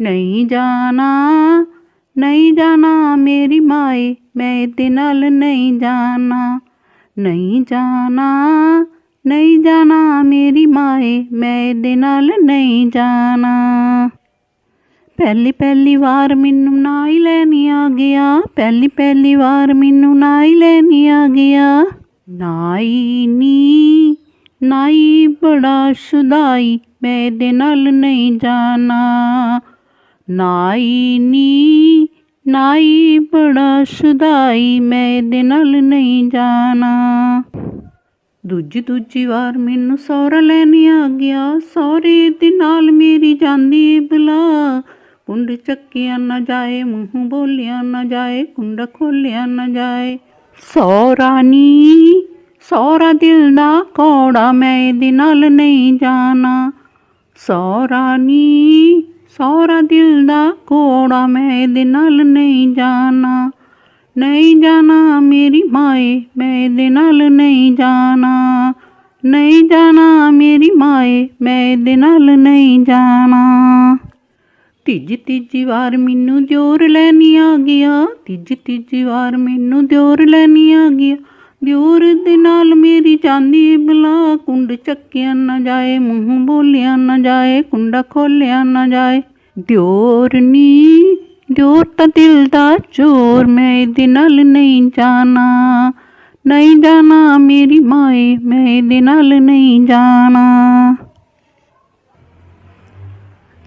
ਨਹੀਂ ਜਾਣਾ ਨਹੀਂ ਜਾਣਾ ਮੇਰੀ ਮਾਏ, ਮੈਂ ਇਹਦੇ ਨਾਲ ਨਹੀਂ ਜਾਣਾ। ਨਹੀਂ ਜਾਣਾ ਨਹੀਂ ਜਾਣਾ ਮੇਰੀ ਮਾਏ, ਮੈਂ ਇਹਦੇ ਨਾਲ ਨਹੀਂ ਜਾਣਾ। ਪਹਿਲੀ ਪਹਿਲੀ ਵਾਰ ਮੈਨੂੰ ਨਾਈ ਲੈਣੀ ਆ ਗਿਆ, ਪਹਿਲੀ ਪਹਿਲੀ ਵਾਰ ਮੈਨੂੰ ਨਾ ਲੈਣੀ ਆ ਗਿਆ। ਨਾਈ ਨੀ, ਨਾਈ ਬੜਾ ਸ਼ੁਦਾਈ, ਮੈਂ ਇਹਦੇ ਨਾਲ ਨਹੀਂ ਜਾਣਾ। ਨਾਈ ਨੀ, ਨਾਈ ਬੜਾ ਸ਼ੁਦਾਈ ਮੈਂ ਇਹਦੇ ਨਾਲ ਨਹੀਂ ਜਾਣਾ। ਦੂਜੀ ਦੂਜੀ ਵਾਰ ਮੈਨੂੰ ਸਹੁਰਾ ਲੈਣ ਆ ਗਿਆ। ਸਹੁਰੇ ਦੇ ਨਾਲ ਮੇਰੀ ਜਾਂਦੀ ਏ ਬਲਾ। ਕੁੰਡ ਚੱਕਿਆ ਨਾ ਜਾਏ, ਮੂੰਹ ਬੋਲਿਆ ਨਾ ਜਾਏ, ਕੁੰਡ ਖੋਲਿਆ ਨਾ ਜਾਏ। ਸਹੁਰਾ ਨੀ, ਸਹੁਰਾ ਦਿਲ ਦਾ ਕੋੜਾ, ਮੈਂ ਇਹਦੇ ਨਾਲ ਨਹੀਂ ਜਾਣਾ। ਸਹੁਰਾ ਨੀ ਦਿਲ ਦਾ ਕੋੜਾ ਮੈਂ ਇਹਦੇ ਨਾਲ ਨਹੀਂ ਜਾਣਾ ਨਹੀਂ ਜਾਣਾ ਮੇਰੀ ਮਾਏ, ਮੈਂ ਇਹਦੇ ਨਾਲ ਨਹੀਂ ਜਾਣਾ ਨਹੀਂ ਜਾਣਾ ਮੇਰੀ ਮਾਏ, ਮੈਂ ਇਹਦੇ ਨਾਲ ਨਹੀਂ ਜਾਣਾ। ਤੀਜੀ ਤੀਜੀ ਵਾਰ ਮੈਨੂੰ ਦਿਓਰ ਲੈਣੀ ਆ ਗਿਆ, ਤੀਜੀ ਤੀਜੀ ਵਾਰ ਮੈਨੂੰ ਦਿਓਰ ਲੈਣੀ ਆ ਗਿਆ। ਦਿਓਰ ਦੇ ਨਾਲ ਮੇਰੀ ਜਾਂਦੀ ਏ ਬਲਾ ਕੁੰਡ ਚੱਕਿਆ ਨਾ ਜਾਏ, ਮੂੰਹ ਬੋਲਿਆ ਨਾ ਜਾਏ, ਕੁੰਡਾ ਖੋਲਿਆ ਨਾ ਜਾਏ। ਦਿਓਰ ਨੀ, ਦਿਓਰ ਤਾਂ ਦਿਲ ਦਾ ਚੋਰ, ਮੈਂ ਇਹਦੇ ਨਾਲ ਨਹੀਂ ਜਾਣਾ ਨਹੀਂ ਜਾਣਾ ਮੇਰੀ ਮਾਏ, ਮੈਂ ਇਹਦੇ ਨਾਲ ਨਹੀਂ ਜਾਣਾ।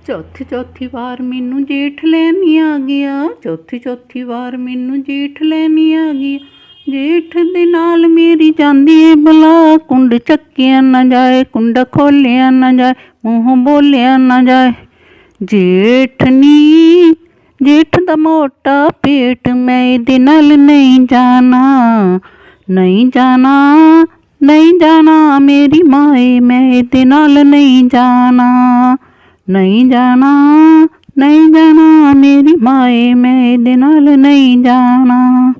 ਚੌਥੀ ਚੌਥੀ ਵਾਰ ਮੈਨੂੰ ਜੇਠ ਲੈਣੀ ਆ ਗਿਆ, ਚੌਥੀ ਚੌਥੀ ਵਾਰ ਮੈਨੂੰ ਜੇਠ ਲੈਣੀ ਆ ਗਿਆ। ਜੇਠ ਦੇ ਨਾਲ ਮੇਰੀ ਜਾਂਦੀ ਏ ਬਲਾ, ਕੁੰਡ ਚੱਕਿਆ ਨਾ ਜਾਏ, ਕੁੰਡ ਖੋਲਿਆ ਨਾ ਜਾਏ, ਮੂੰਹ ਬੋਲਿਆ ਨਾ ਜਾਏ। ਜੇਠ ਨੀ ਜੇਠ ਦਾ ਮੋਟਾ ਪੇਟ ਮੈਂ ਇਹਦੇ ਨਾਲ ਨਹੀਂ ਜਾਣਾ ਨਹੀਂ ਜਾਣਾ ਨਹੀਂ ਜਾਣਾ ਮੇਰੀ ਮਾਏ, ਮੈਂ ਇਹਦੇ ਨਾਲ ਨਹੀਂ ਜਾਣਾ ਨਹੀਂ ਜਾਣਾ ਨਹੀਂ ਜਾਣਾ ਮੇਰੀ ਮਾਏ, ਮੈਂ ਇਹਦੇ ਨਾਲ ਨਹੀਂ ਜਾਣਾ।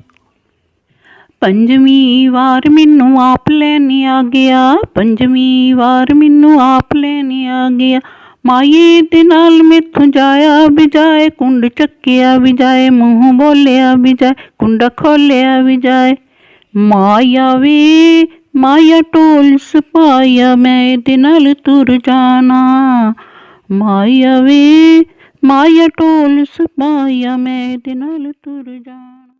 ਪੰਜਵੀਂ ਵਾਰ ਮੈਨੂੰ ਆਪ ਲੈਣੀ ਆ ਗਿਆ, ਪੰਜਵੀਂ ਵਾਰ ਮੈਨੂੰ ਆਪ ਲੈਣੀ ਆ ਗਿਆ। ਮਾਏ ਦੇ ਨਾਲ ਮੇਥੋਂ ਜਾਇਆ ਵੀ ਜਾਏ, ਕੁੰਡ ਚੱਕਿਆ ਵੀ ਜਾਏ, ਮੂੰਹ ਬੋਲਿਆ ਵੀ ਜਾਏ, ਕੁੰਡ ਖੋਲਿਆ ਵੀ ਜਾਏ। ਮਾਇਆ ਵੀ, ਮਾਇਆ ਢੋਲ ਸਪਾਇਆ, ਮੈਂ ਦੇ ਨਾਲ ਤੁਰ ਜਾਣਾ। ਮਾਇਆ ਵੀ, ਮਾਇਆ ਢੋਲ ਸਪਾਇਆ, ਮੈਂ ਦੇ ਨਾਲ ਤੁਰ ਜਾਣਾ।